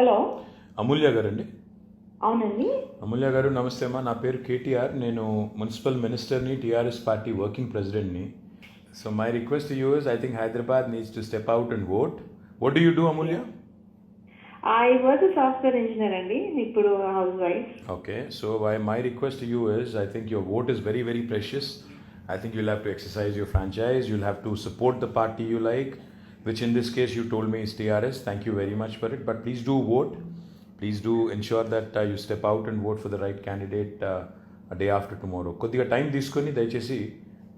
Hello. అమూల్య గారండి. అవునండి. అమూల్య గారు నమస్తే అమ్మా. నా పేరు కేటీఆర్. నేను మున్సిపల్ మినిస్టర్ని TRS party working ప్రెసిడెంట్ని. So my request you is I think Hyderabad needs to step out and vote what do you do Amulya? I work software engineer అండి. ఇప్పుడు house wife so why my request to you is I think your vote is very, very precious. I think you'll have to exercise your franchise, you'll have to support the party you like, which in this case you told me is TRS. Thank you very much for it. But please do vote. Please do ensure that uh, you step out and vote for the right candidate uh, a day after tomorrow. కొద్దిగా time తీసుకొని దయచేసి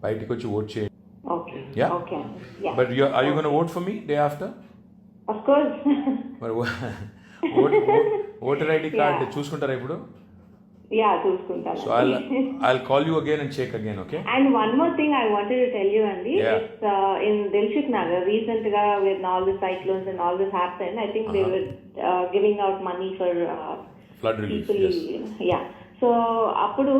బయటికి వచ్చి vote చేయండి okay Yeah? Okay yeah but you are you gonna vote for me day after of course మరి vote voter ID card Yeah. చూసుకుంటారా ఇప్పుడు yeah చూసుకుంటాను so I I call you again and check again okay and one more thing I wanted to tell you అండి Yeah. It's in Dilsukhnagar రీసెంట్గా with all the cyclones and all this happen I think they Uh-huh. Were giving out money for flood relief people yeah so అప్పుడు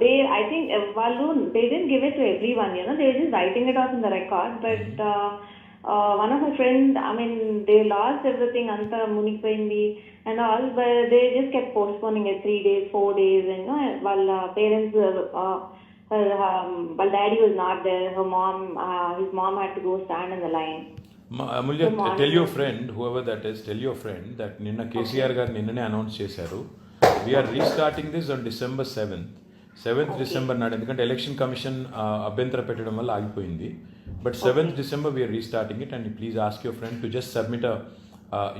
they I think వాళ్ళు they didn't give it to everyone you know they just writing it off in the record but one of my friend I mean they lost everything అంతా మునిగిపోయింది and all but they just get postponing three days four days and వాళ్ళ parents వాళ్ళ daddy was not there her mom his mom had to go stand in the line Ma- Amulya Good morning. Tell your friend whoever that is tell your friend that నిన్న కేసీఆర్ గారు నిన్ననే announce చేశారు. We're restarting this on December seventh seventh December నాడు ఎందుకంటే election commission అభ్యంతర పెట్టడం వల్ల ఆగిపోయింది. But seventh December we're restarting it and please ask your friend to just submit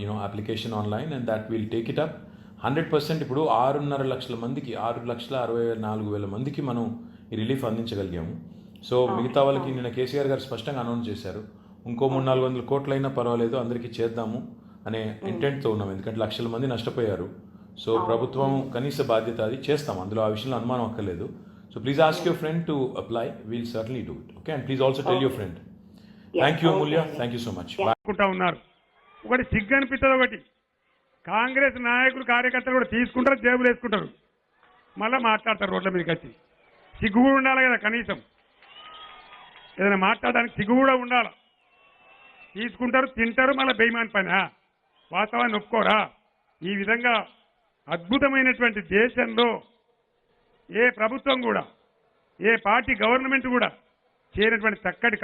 you know application online and that will take it up hundred percent ఇప్పుడు ఆరున్నర లక్షల మందికి ఆరు లక్షల అరవై నాలుగు వేల మందికి మనం ఈ రిలీఫ్ అందించగలిగాము. సో మిగతా వాళ్ళకి నిన్న కేసీఆర్ గారు స్పష్టంగా అనౌన్స్ చేశారు. ఇంకో మూడు నాలుగు వందల కోట్లైనా పర్వాలేదు అందరికీ చేద్దాము అనే ఇంటెంట్తో ఉన్నాం. ఎందుకంటే లక్షల మంది నష్టపోయారు. సో ప్రభుత్వం కనీస బాధ్యత అది చేస్తాం. అందులో ఆ విషయంలో అనుమానం అక్కర్లేదు. So please ask your friend to apply we'll surely do it okay. And please also tell your friend thank you Amulya thank you so much ఉన్నారు. ఒకటి సిగ్గు అనిపిస్తుంది ఒకటి. కాంగ్రెస్ నాయకులు కార్యకర్తలు కూడా తీసుకుంటారు జేబులు వేసుకుంటారు మళ్ళీ మాట్లాడతారు రోడ్ల మీదకి వచ్చి. సిగ్గు కూడా ఉండాలి కదా కనీసం. ఏదైనా మాట్లాడడానికి సిగ్గు కూడా ఉండాలి. తీసుకుంటారు తింటారు మళ్ళీ బేమాన్ పని. వాస్తవాన్ని ఒప్పుకోరా? ఈ విధంగా అద్భుతమైనటువంటి దేశంలో ఏ ప్రభుత్వం కూడా ఏ పార్టీ గవర్నమెంట్ కూడా చేయనటువంటి చక్కటి